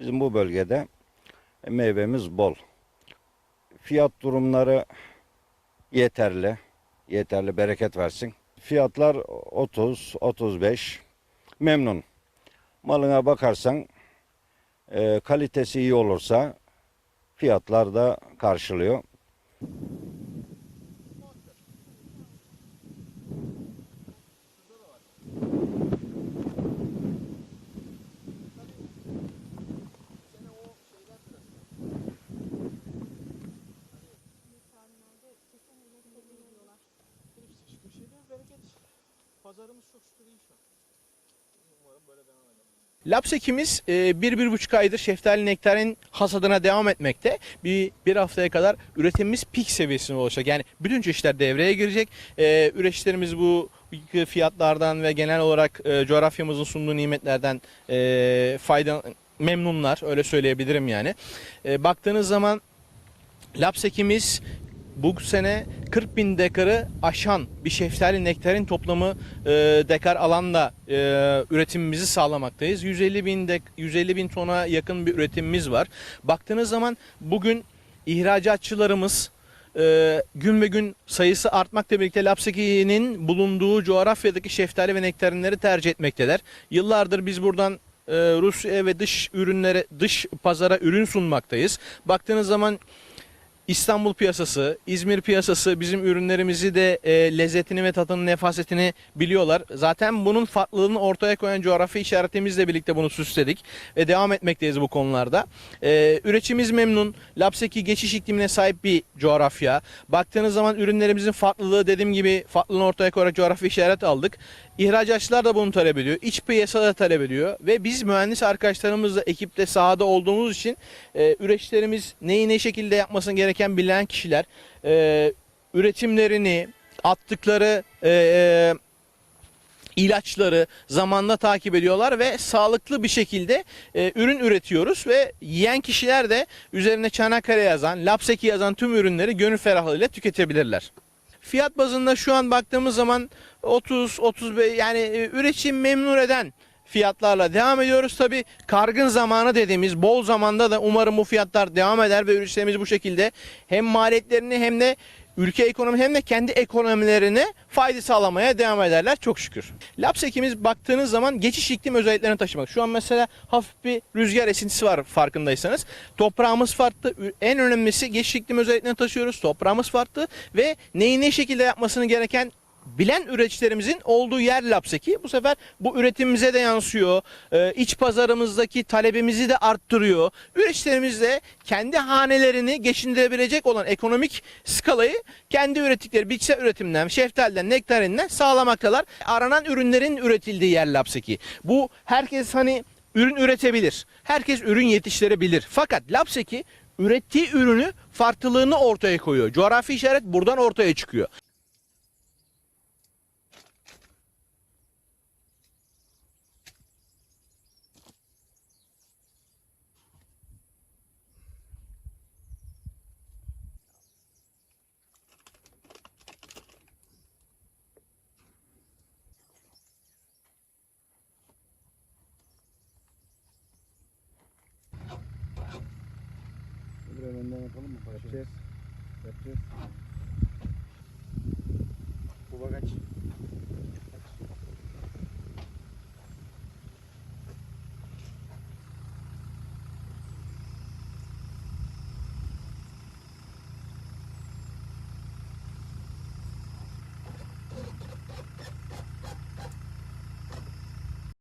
Bizim bu bölgede meyvemiz bol. Fiyat durumları yeterli. Yeterli bereket versin. Fiyatlar 30, 35. Memnun. Malına bakarsan e, kalitesi iyi olursa fiyatlar da karşılıyor. Pazarımız çok şükür iyi. Umarım böyle devam eder. Lapsekimiz e, bir, bir buçuk aydır şeftali nektarin hasadına devam etmekte. Bir, bir haftaya kadar üretimimiz pik seviyesine ulaşacak. Yani bütün çeşitler devreye girecek. E, üreticilerimiz bu fiyatlardan ve genel olarak e, coğrafyamızın sunduğu nimetlerden e, fayda memnunlar. Öyle söyleyebilirim yani. E, baktığınız zaman Lapsekimiz bu sene 40 bin dekarı aşan bir şeftali nektarin toplamı e, dekar alanda e, üretimimizi sağlamaktayız. 150 bin dek, 150 bin tona yakın bir üretimimiz var. Baktığınız zaman bugün ihracatçılarımız e, gün ve gün sayısı artmakla birlikte Lapseki'nin bulunduğu coğrafyadaki şeftali ve nektarinleri tercih etmekteler. Yıllardır biz buradan e, Rusya ve dış ürünlere, dış pazara ürün sunmaktayız. Baktığınız zaman İstanbul piyasası, İzmir piyasası bizim ürünlerimizi de e, lezzetini ve tadını, nefasetini biliyorlar. Zaten bunun farklılığını ortaya koyan coğrafi işaretimizle birlikte bunu süsledik ve devam etmekteyiz bu konularda. E, üreticimiz memnun. Lapseki geçiş iklimine sahip bir coğrafya. Baktığınız zaman ürünlerimizin farklılığı dediğim gibi farklılığını ortaya koyarak coğrafi işaret aldık. İhracatçılar da bunu talep ediyor. İç piyasa da talep ediyor. Ve biz mühendis arkadaşlarımızla ekipte sahada olduğumuz için e, üreticilerimiz neyi ne şekilde yapmasını gereken bilen kişiler e, üretimlerini attıkları e, e, ilaçları zamanla takip ediyorlar ve sağlıklı bir şekilde e, ürün üretiyoruz ve yiyen kişiler de üzerine Çanakkale yazan, Lapseki yazan tüm ürünleri gönül ferahlığıyla tüketebilirler. Fiyat bazında şu an baktığımız zaman 30 35 yani e, üretim memnun eden fiyatlarla devam ediyoruz. Tabi kargın zamanı dediğimiz bol zamanda da umarım bu fiyatlar devam eder ve üreticilerimiz bu şekilde hem maliyetlerini hem de ülke ekonomi hem de kendi ekonomilerine fayda sağlamaya devam ederler çok şükür. Lapsekimiz baktığınız zaman geçiş iklim özelliklerini taşımak. Şu an mesela hafif bir rüzgar esintisi var farkındaysanız. Toprağımız farklı. En önemlisi geçiş iklim özelliklerini taşıyoruz. Toprağımız farklı ve neyi ne şekilde yapmasını gereken bilen üreticilerimizin olduğu yer Lapseki. Bu sefer bu üretimimize de yansıyor. Ee, iç pazarımızdaki talebimizi de arttırıyor. Üreticilerimiz de kendi hanelerini geçindirebilecek olan ekonomik skalayı kendi ürettikleri bitkisel üretimden, şeftaliden, nektarinden sağlamaktalar. Aranan ürünlerin üretildiği yer Lapseki. Bu herkes hani ürün üretebilir. Herkes ürün yetiştirebilir. Fakat Lapseki ürettiği ürünü farklılığını ortaya koyuyor. Coğrafi işaret buradan ortaya çıkıyor. Yapalım mı paşa? Yapacağız. Yapacağız. Baba kaç.